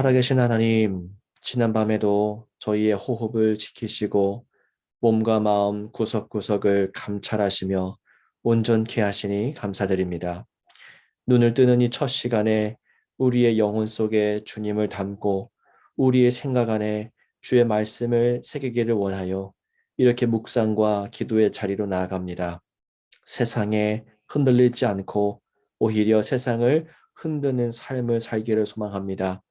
살아계신 하나님, 지난밤에도 저희의 호흡을 지키시고 몸과 마음 구석구석을 감찰하시며 온전케 하시니 감사드립니다. 눈을 뜨는 이 첫 시간에 우리의 영혼 속에 주님을 담고 우리의 생각 안에 주의 말씀을 새기기를 원하여 이렇게 묵상과 기도의 자리로 나아갑니다. 세상에 흔들리지 않고 오히려 세상을 흔드는 삶을 살기를 소망합니다.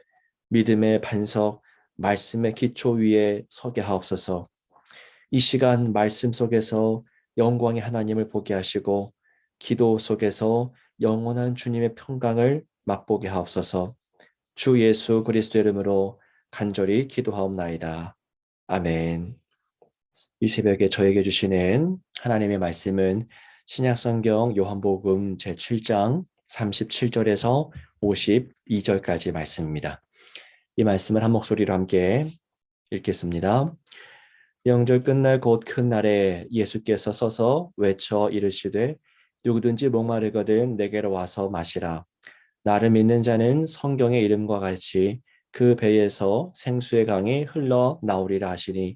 믿음의 반석, 말씀의 기초 위에 서게 하옵소서. 이 시간 말씀 속에서 영광의 하나님을 보게 하시고 기도 속에서 영원한 주님의 평강을 맛보게 하옵소서. 주 예수 그리스도 이름으로 간절히 기도하옵나이다. 아멘. 이 새벽에 저에게 주시는 하나님의 말씀은 신약성경 요한복음 제7장 37절에서 52절까지 말씀입니다. 이 말씀을 한 목소리로 함께 읽겠습니다. 영절 끝날 곧 큰 날에 예수께서 서서 외쳐 이르시되 누구든지 목마르거든 내게로 와서 마시라. 나를 믿는 자는 성경의 이름과 같이 그 배에서 생수의 강이 흘러 나오리라 하시니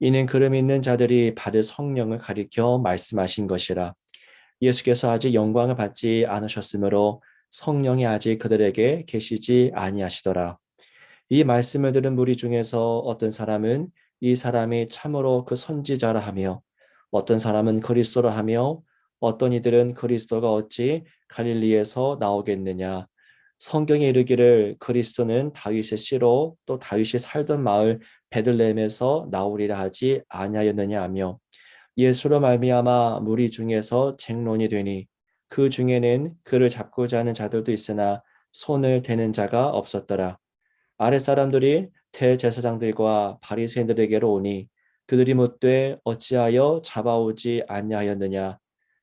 이는 그를 믿는 자들이 받을 성령을 가리켜 말씀하신 것이라. 예수께서 아직 영광을 받지 않으셨으므로 성령이 아직 그들에게 계시지 아니하시더라. 이 말씀을 들은 무리 중에서 어떤 사람은 이 사람이 참으로 그 선지자라 하며 어떤 사람은 그리스도라 하며 어떤 이들은 그리스도가 어찌 갈릴리에서 나오겠느냐? 성경에 이르기를 그리스도는 다윗의 씨로 또 다윗이 살던 마을 베들레헴에서 나오리라 하지 아니하였느냐 하며 예수로 말미암아 무리 중에서 쟁론이 되니 그 중에는 그를 잡고자 하는 자들도 있으나 손을 대는 자가 없었더라 아랫사람들이 대제사장들과 바리새인들에게로 오니 그들이 묻되 어찌하여 잡아오지 아니하였느냐?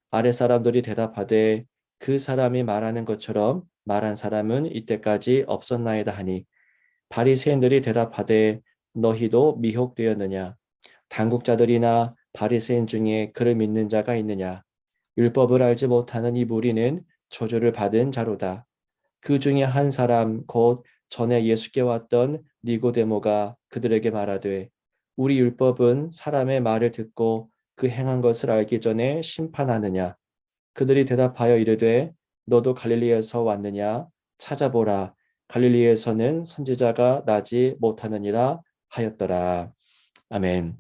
아랫사람들이 대답하되 그 사람이 말하는 것처럼 말한 사람은 이때까지 없었나이다 하니 바리새인들이 대답하되 너희도 미혹되었느냐? 당국자들이나 바리새인 중에 그를 믿는 자가 있느냐? 율법을 알지 못하는 이 무리는 조조를 받은 자로다. 그 중에 한 사람 곧 전에 예수께 왔던 니고데모가 그들에게 말하되 우리 율법은 사람의 말을 듣고 그 행한 것을 알기 전에 심판하느냐? 그들이 대답하여 이르되 너도 갈릴리에서 왔느냐? 찾아보라. 갈릴리에서는 선지자가 나지 못하느니라 하였더라. 아멘.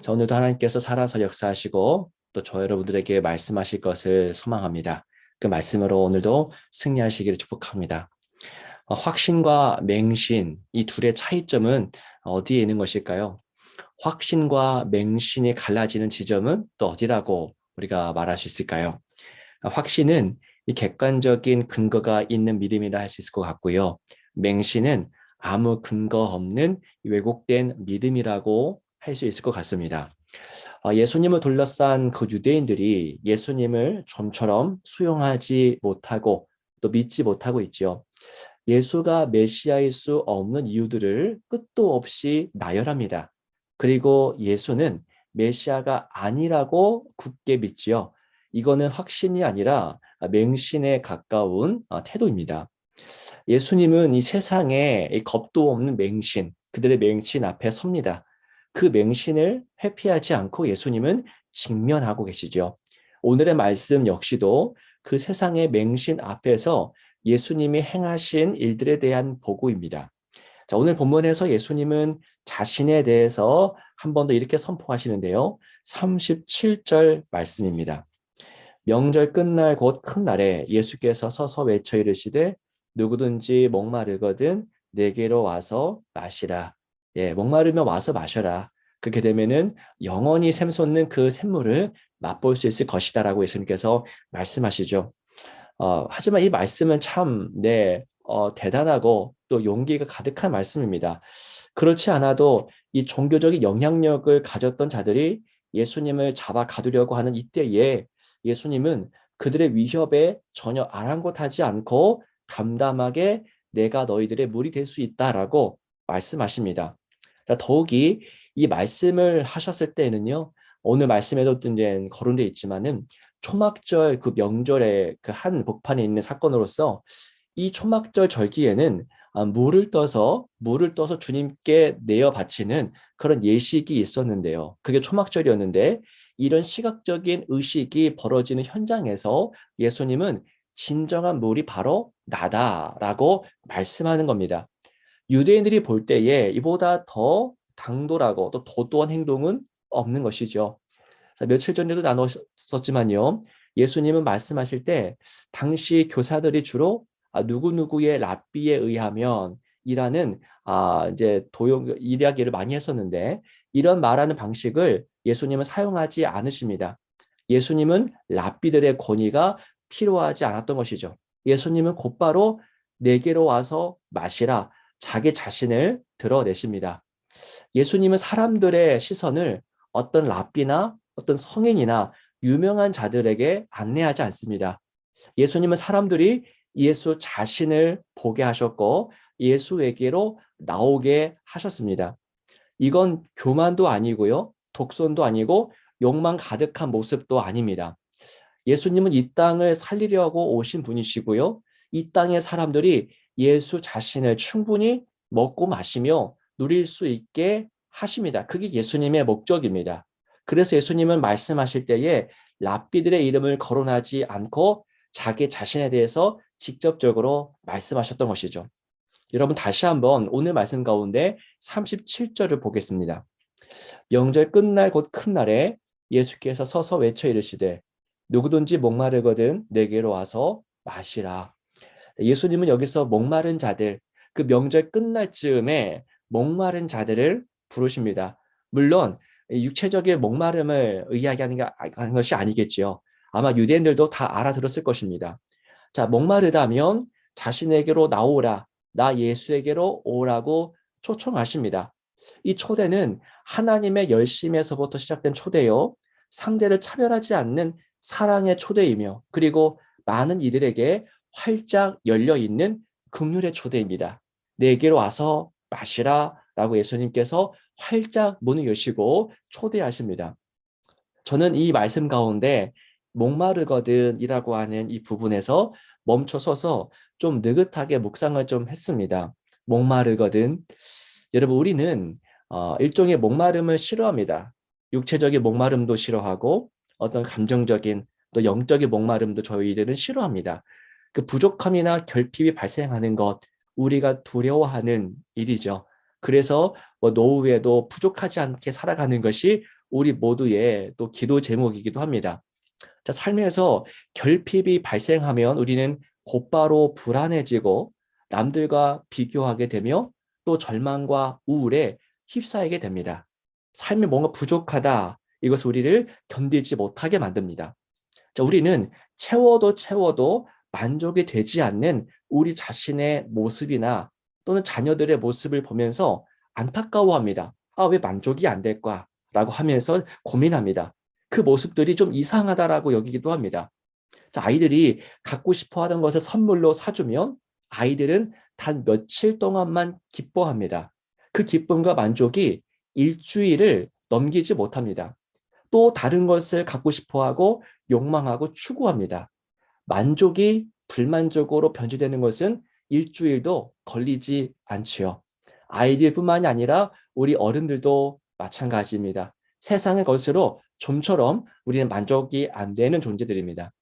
자, 오늘도 하나님께서 살아서 역사하시고 또 저 여러분들에게 말씀하실 것을 소망합니다. 그 말씀으로 오늘도 승리하시기를 축복합니다. 어, 확신과 맹신 이 둘의 차이점은 어디에 있는 것일까요? 확신과 맹신이 갈라지는 지점은 또 어디라고 우리가 말할 수 있을까요? 아, 확신은 이 객관적인 근거가 있는 믿음이라 할 수 있을 것 같고요. 맹신은 아무 근거 없는 왜곡된 믿음이라고 할 수 있을 것 같습니다. 아, 예수님을 둘러싼 그 유대인들이 예수님을 좀처럼 수용하지 못하고 또 믿지 못하고 있죠. 예수가 메시아일 수 없는 이유들을 끝도 없이 나열합니다. 그리고 예수는 메시아가 아니라고 굳게 믿지요. 이거는 확신이 아니라 맹신에 가까운 어, 태도입니다. 예수님은 이 세상에 겁도 없는 맹신, 그들의 맹신 앞에 섭니다. 그 맹신을 회피하지 않고 예수님은 직면하고 계시죠. 오늘의 말씀 역시도 그 세상의 맹신 앞에서 예수님이 행하신 일들에 대한 보고입니다. 자, 오늘 본문에서 예수님은 자신에 대해서 한 번 더 이렇게 선포하시는데요. 37절 말씀입니다. 명절 끝날 곧 큰 날에 예수께서 서서 외쳐 이르시되 누구든지 목마르거든 내게로 와서 마시라. 예, 목마르면 와서 마셔라. 그렇게 되면은 영원히 샘솟는 그 샘물을 맛볼 수 있을 것이다라고 예수님께서 말씀하시죠. 어, 하지만 이 말씀은 참, 네, 어, 대단하고 또 용기가 가득한 말씀입니다. 그렇지 않아도 이 종교적인 영향력을 가졌던 자들이 예수님을 잡아 가두려고 하는 이때에 예수님은 그들의 위협에 전혀 아랑곳하지 않고 담담하게 내가 너희들의 물이 될 수 있다라고 말씀하십니다. 더욱이 이 말씀을 하셨을 때는요, 오늘 말씀에도 거론되어 있지만은 초막절 그 명절에 그한 복판에 있는 사건으로서 이 초막절 절기에는 아, 물을 떠서 물을 떠서 주님께 내어 바치는 그런 예식이 있었는데요. 그게 초막절이었는데 이런 시각적인 의식이 벌어지는 현장에서 예수님은 진정한 물이 바로 나다라고 말씀하는 겁니다. 유대인들이 볼 때에 이보다 더 당돌하고 또 도도한 행동은 없는 것이죠. 자, 며칠 전에도 나눴었지만요. 예수님은 말씀하실 때 당시 교사들이 주로 아, 누구누구의 랍비에 의하면 이라는 아, 이제 도용 이야기를 많이 했었는데 이런 말하는 방식을 예수님은 사용하지 않으십니다. 예수님은 랍비들의 권위가 필요하지 않았던 것이죠. 예수님은 곧바로 내게로 와서 마시라 자기 자신을 드러내십니다. 예수님은 사람들의 시선을 어떤 랍비나 어떤 성인이나 유명한 자들에게 안내하지 않습니다. 예수님은 사람들이 예수 자신을 보게 하셨고 예수에게로 나오게 하셨습니다. 이건 교만도 아니고요. 독선도 아니고 욕망 가득한 모습도 아닙니다. 예수님은 이 땅을 살리려고 오신 분이시고요. 이 땅의 사람들이 예수 자신을 충분히 먹고 마시며 누릴 수 있게 하십니다. 그게 예수님의 목적입니다. 그래서 예수님은 말씀하실 때에 랍비들의 이름을 거론하지 않고 자기 자신에 대해서 직접적으로 말씀하셨던 것이죠. 여러분 다시 한번 오늘 말씀 가운데 37절을 보겠습니다. 명절 끝날 곧 큰 날에 예수께서 서서 외쳐 이르시되 누구든지 목마르거든 내게로 와서 마시라. 예수님은 여기서 목마른 자들 그 명절 끝날 즈음에 목마른 자들을 부르십니다. 물론 육체적인 목마름을 이야기하는 것이 아니겠지요. 아마 유대인들도 다 알아들었을 것입니다. 자, 목마르다면 자신에게로 나오라. 나 예수에게로 오라고 초청하십니다. 이 초대는 하나님의 열심에서부터 시작된 초대요. 상대를 차별하지 않는 사랑의 초대이며 그리고 많은 이들에게 활짝 열려 있는 긍휼의 초대입니다. 내게로 와서 마시라 라고 예수님께서 활짝 문을 여시고 초대하십니다. 저는 이 말씀 가운데 목마르거든 이라고 하는 이 부분에서 멈춰 서서 좀 느긋하게 묵상을 좀 했습니다. 목마르거든. 여러분, 우리는 어, 일종의 목마름을 싫어합니다. 육체적인 목마름도 싫어하고 어떤 감정적인 또 영적인 목마름도 저희들은 싫어합니다. 그 부족함이나 결핍이 발생하는 것, 우리가 두려워하는 일이죠. 그래서 뭐 노후에도 부족하지 않게 살아가는 것이 우리 모두의 또 기도 제목이기도 합니다. 자, 삶에서 결핍이 발생하면 우리는 곧바로 불안해지고 남들과 비교하게 되며 또 절망과 우울에 휩싸이게 됩니다. 삶에 뭔가 부족하다. 이것을 우리를 견디지 못하게 만듭니다. 자, 우리는 채워도 채워도 만족이 되지 않는 우리 자신의 모습이나 또는 자녀들의 모습을 보면서 안타까워합니다. 아, 왜 만족이 안 될까? 라고 하면서 고민합니다. 그 모습들이 좀 이상하다라고 여기기도 합니다. 자, 아이들이 갖고 싶어 하던 것을 선물로 사주면 아이들은 단 며칠 동안만 기뻐합니다. 그 기쁨과 만족이 일주일을 넘기지 못합니다. 또 다른 것을 갖고 싶어 하고 욕망하고 추구합니다. 만족이 불만족으로 변질되는 것은 일주일도 걸리지 않지요. 아이들뿐만이 아니라 우리 어른들도 마찬가지입니다. 세상의 것으로 좀처럼 우리는 만족이 안 되는 존재들입니다.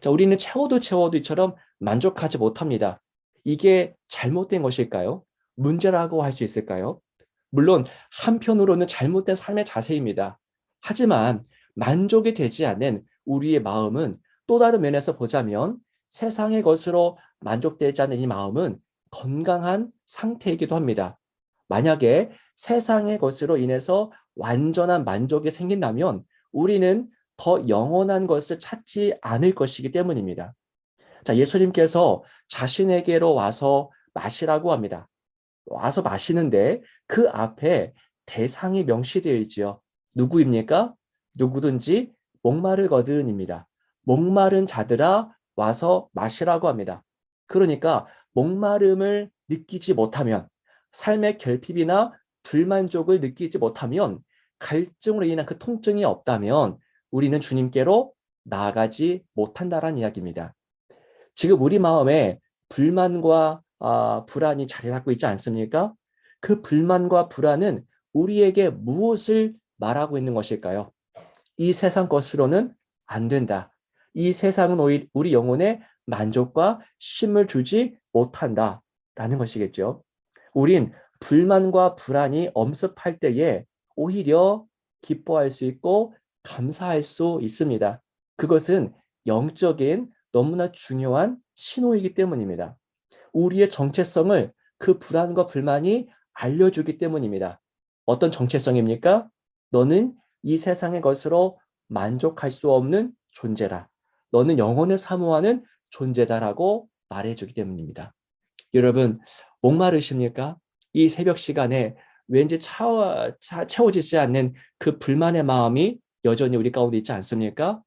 자, 우리는 채워도 채워도 이처럼 만족하지 못합니다. 이게 잘못된 것일까요? 문제라고 할 수 있을까요? 물론 한편으로는 잘못된 삶의 자세입니다. 하지만 만족이 되지 않는 우리의 마음은 또 다른 면에서 보자면 세상의 것으로 만족되지 않는 이 마음은 건강한 상태이기도 합니다. 만약에 세상의 것으로 인해서 완전한 만족이 생긴다면 우리는 더 영원한 것을 찾지 않을 것이기 때문입니다. 자, 예수님께서 자신에게로 와서 마시라고 합니다. 와서 마시는데 그 앞에 대상이 명시되어 있지요. 누구입니까? 누구든지 목마르거든입니다. 목마른 자들아 와서 마시라고 합니다. 그러니까 목마름을 느끼지 못하면 삶의 결핍이나 불만족을 느끼지 못하면 갈증으로 인한 그 통증이 없다면 우리는 주님께로 나아가지 못한다라는 이야기입니다. 지금 우리 마음에 불만과 아, 불안이 자리 잡고 있지 않습니까? 그 불만과 불안은 우리에게 무엇을 말하고 있는 것일까요? 이 세상 것으로는 안 된다. 이 세상은 오히려 우리 영혼에 만족과 쉼을 주지 못한다. 라는 것이겠죠. 우린 불만과 불안이 엄습할 때에 오히려 기뻐할 수 있고 감사할 수 있습니다. 그것은 영적인 너무나 중요한 신호이기 때문입니다. 우리의 정체성을 그 불안과 불만이 알려주기 때문입니다. 어떤 정체성입니까? 너는 이 세상의 것으로 만족할 수 없는 존재라. 너는 영혼을 사모하는 존재다라고 말해주기 때문입니다. 여러분, 목마르십니까? 이 새벽 시간에 왠지 차워, 차, 채워지지 않는 그 불만의 마음이 여전히 우리 가운데 있지 않습니까?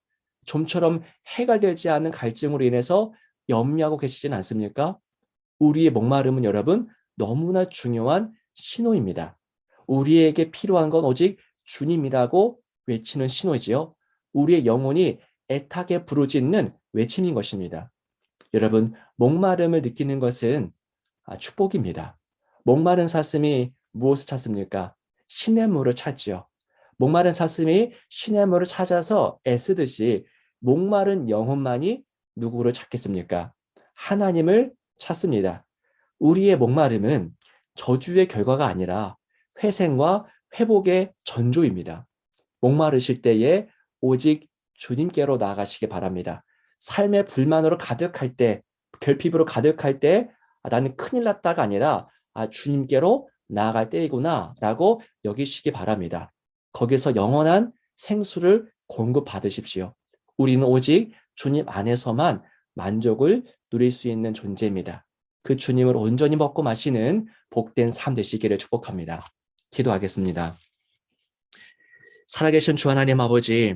좀처럼 해결되지 않는 갈증으로 인해서 염려하고 계시진 않습니까? 우리의 목마름은 여러분 너무나 중요한 신호입니다. 우리에게 필요한 건 오직 주님이라고 외치는 신호지요. 우리의 영혼이 애타게 부르짖는 외침인 것입니다. 여러분, 목마름을 느끼는 것은 아, 축복입니다. 목마른 사슴이 무엇을 찾습니까? 신의 물을 찾지요. 목마른 사슴이 신의 물을 찾아서 애쓰듯이 목마른 영혼만이 누구를 찾겠습니까? 하나님을 찾습니다. 우리의 목마름은 저주의 결과가 아니라 회생과 회복의 전조입니다. 목마르실 때에 오직 주님께로 나아가시기 바랍니다. 삶의 불만으로 가득할 때, 결핍으로 가득할 때, 아, 나는 큰일 났다가 아니라 아, 주님께로 나아갈 때이구나 라고 여기시기 바랍니다. 거기서 영원한 생수를 공급받으십시오. 우리는 오직 주님 안에서만 만족을 누릴 수 있는 존재입니다. 그 주님을 온전히 먹고 마시는 복된 삶 되시기를 축복합니다. 기도하겠습니다. 살아계신 주 하나님 아버지,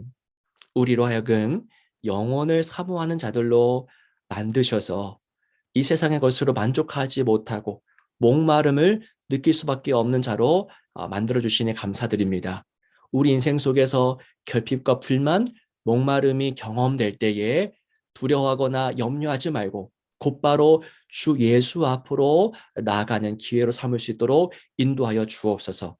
우리로 하여금 영혼을 사모하는 자들로 만드셔서 이 세상의 것으로 만족하지 못하고 목마름을 느낄 수밖에 없는 자로 아, 만들어 주시니 감사드립니다. 우리 인생 속에서 결핍과 불만, 목마름이 경험될 때에 두려워하거나 염려하지 말고 곧바로 주 예수 앞으로 나아가는 기회로 삼을 수 있도록 인도하여 주옵소서.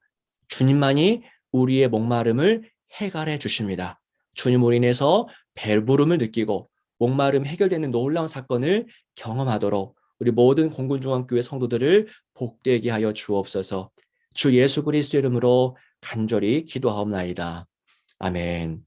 주님만이 우리의 목마름을 해결해 주십니다. 주님으로 인해서 배부름을 느끼고 목마름 해결되는 놀라운 사건을 경험하도록 우리 모든 공군중앙교회 성도들을 복되게 하여 주옵소서. 주 예수 그리스도 이름으로 간절히 기도하옵나이다. 아멘.